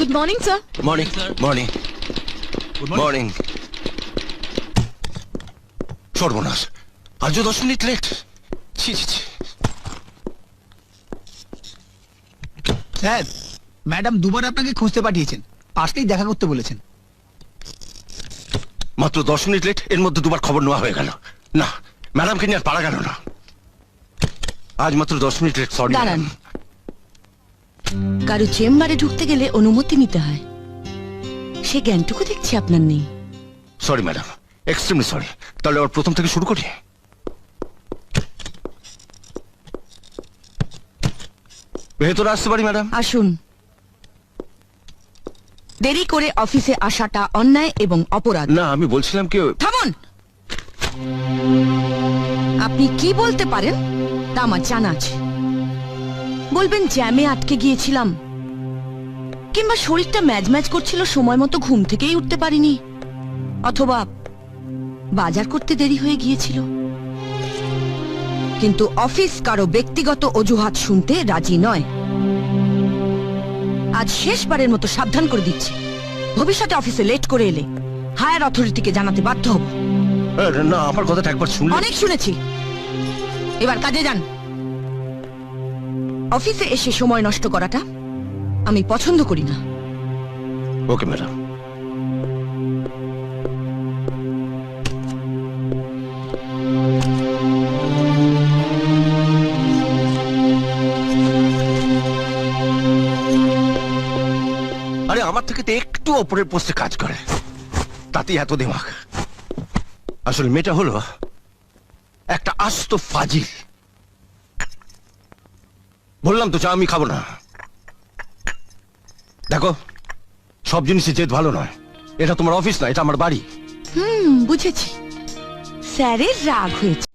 Good morning sir morning morning morning সর্বনাশ আজও দশ মিনিট লেট ছি ছি ছি। স্যার ম্যাডাম দুবার আপনাকে খুঁজতে পাঠিয়েছেন। আসলেই দেখা করতে বলেছেন। মাত্র দশ মিনিট লেট এর মধ্যে দুবার খবর নেওয়া হয়ে গেল। না ম্যাডামকে নিয়ে আর পারা গেল না। আজ মাত্র দশ মিনিট লেট সরি দাঁড়ান। কারও চেম্বারে ঢুকতে গেলে অনুমতি নিতে হয়। সে জ্ঞানটুকু দেখছি আপনার নেই। সরি ম্যাডাম এক্সট্রিমলি সরি তাহলে ওর প্রথম থেকে শুরু করি? ভেতরে আসতে পারি ম্যাডাম আসুন। দেরি করে অফিসে আসাটা অন্যায় এবং অপরাধ। না আমি বলছিলাম কি থামুন! আপনি কি বলতে পারেন? তা আমার জানা আছে। বলবেন জ্যামে আটকে গিয়েছিলাম। কিংবা শরীরটা ম্যাজ ম্যাজ করছিল সময় মতো ঘুম থেকেই উঠতে পারিনি। অথবা বাজার করতে দেরি হয়ে গিয়েছিল। কিন্তু অফিস কারও ব্যক্তিগত অজুহাত শুনতে রাজি নয়। আজ শেষবারের মতো সাবধান করে দিচ্ছি। ভবিষ্যতে অফিসে লেট করে এলে হায়ার অথরিটিকে জানাতে বাধ্য হব। না আমার কথাটা একবার শুনলে। অনেক শুনেছি। এবার কাজে যান। অফিসে এসে সময় নষ্ট করাটা আমি পছন্দ করি না। Okay, madam. আরে, আমার থেকে তো একটু ওপরের পোস্টে কাজ করে। তাতে এত দিমাগ। আসলে মেয়েটা হলো একটা আস্ত ফাজিল। বললাম তো, চা আমি খাব না। দেখো, সব জিনিসই জেদ ভালো নয়। এটা তোমার অফিস না, এটা আমার বাড়ি। হুম, বুঝেছি। স্যারের রাগ হয়েছে।